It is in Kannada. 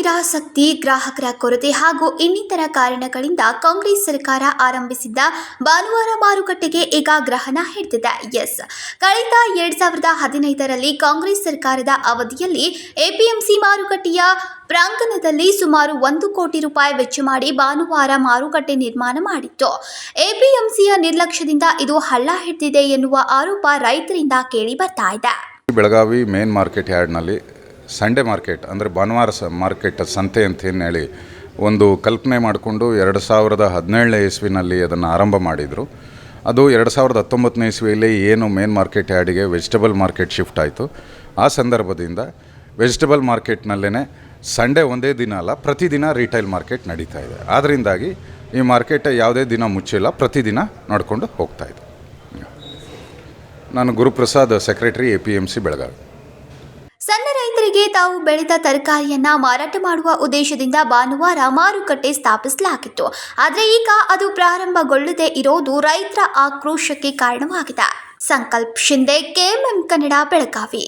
ಹಿತಾಸಕ್ತಿ ಗ್ರಾಹಕರ ಕೊರತೆ ಹಾಗೂ ಇನ್ನಿತರ ಕಾರಣಗಳಿಂದ ಕಾಂಗ್ರೆಸ್ ಸರ್ಕಾರ ಆರಂಭಿಸಿದ್ದ ಭಾನುವಾರ ಮಾರುಕಟ್ಟೆಗೆ ಈಗ ಗ್ರಹಣ ಹಿಡಿದಿದೆ. ಎಸ್. ಕಳೆದ ಎರಡ್ ಸಾವಿರದ ಹದಿನೈದರಲ್ಲಿ ಕಾಂಗ್ರೆಸ್ ಸರ್ಕಾರದ ಅವಧಿಯಲ್ಲಿ ಎಪಿಎಂಸಿ ಮಾರುಕಟ್ಟೆಯ ಪ್ರಾಂಗಣದಲ್ಲಿ ಸುಮಾರು ಒಂದು ಕೋಟಿ ರೂಪಾಯಿ ವೆಚ್ಚ ಮಾಡಿ ಭಾನುವಾರ ಮಾರುಕಟ್ಟೆ ನಿರ್ಮಾಣ ಮಾಡಿತ್ತು. ಎಪಿಎಂಸಿಯ ನಿರ್ಲಕ್ಷ್ಯದಿಂದ ಇದು ಹಳ್ಳ ಹಿಡಿದಿದೆ ಎನ್ನುವ ಆರೋಪ ರೈತರಿಂದ ಕೇಳಿ ಬರ್ತಾ ಇದೆ. ಬೆಳಗಾವಿ ಮೇನ್ ಮಾರ್ಕೆಟ್ ಯಾರ್ಡ್ನಲ್ಲಿ ಸಂಡೇ ಮಾರ್ಕೆಟ್ ಅಂದರೆ ಭಾನುವಾರ ಸ ಮಾರ್ಕೆಟ್ ಸಂತೆ ಅಂತ ಹೇಳಿ, ಒಂದು ಕಲ್ಪನೆ ಮಾಡಿಕೊಂಡು ಎರಡು ಸಾವಿರದ ಹದಿನೇಳನೇ ಇಸ್ವಿನಲ್ಲಿ ಅದನ್ನು ಆರಂಭ ಮಾಡಿದರು. ಅದು ಎರಡು ಸಾವಿರದ ಹತ್ತೊಂಬತ್ತನೇ ಇಸ್ವಿಯಲ್ಲಿ ಏನು ಮೇನ್ ಮಾರ್ಕೆಟ್ ಯಾರ್ಡಿಗೆ ವೆಜಿಟಬಲ್ ಮಾರ್ಕೆಟ್ ಶಿಫ್ಟ್ ಆಯಿತು. ಆ ಸಂದರ್ಭದಿಂದ ವೆಜಿಟಬಲ್ ಮಾರ್ಕೆಟ್ನಲ್ಲೇ ಸಂಡೇ ಒಂದೇ ದಿನ ಅಲ್ಲ, ಪ್ರತಿದಿನ ರಿಟೈಲ್ ಮಾರ್ಕೆಟ್ ನಡೀತಾ ಇದೆ. ಆದ್ದರಿಂದಾಗಿ ಈ ಮಾರ್ಕೆಟ್ ಯಾವುದೇ ದಿನ ಮುಚ್ಚಿಲ್ಲ, ಪ್ರತಿದಿನ ನಡ್ಕೊಂಡು ಹೋಗ್ತಾ ಇದೆ. ನಾನು Guruprasad secretary A P M C Belagavi. ಸಣ್ಣ ರೈತರಿಗೆ ತಾವು ಬೆಳೆದ ತರಕಾರಿಯನ್ನ ಮಾರಾಟ ಮಾಡುವ ಉದ್ದೇಶದಿಂದ ಭಾನುವಾರ ಮಾರುಕಟ್ಟೆ ಸ್ಥಾಪಿಸಲಾಗಿತ್ತು. ಆದರೆ ಈಗ ಅದು ಪ್ರಾರಂಭಗೊಳ್ಳದೆ ಇರೋದು ರೈತರ ಆಕ್ರೋಶಕ್ಕೆ ಕಾರಣವಾಗಿದೆ. ಸಂಕಲ್ಪ್ ಶಿಂದೆ, ಕೆಎಂಎಂ ಕನ್ನಡ ಬೆಳಗಾವಿ.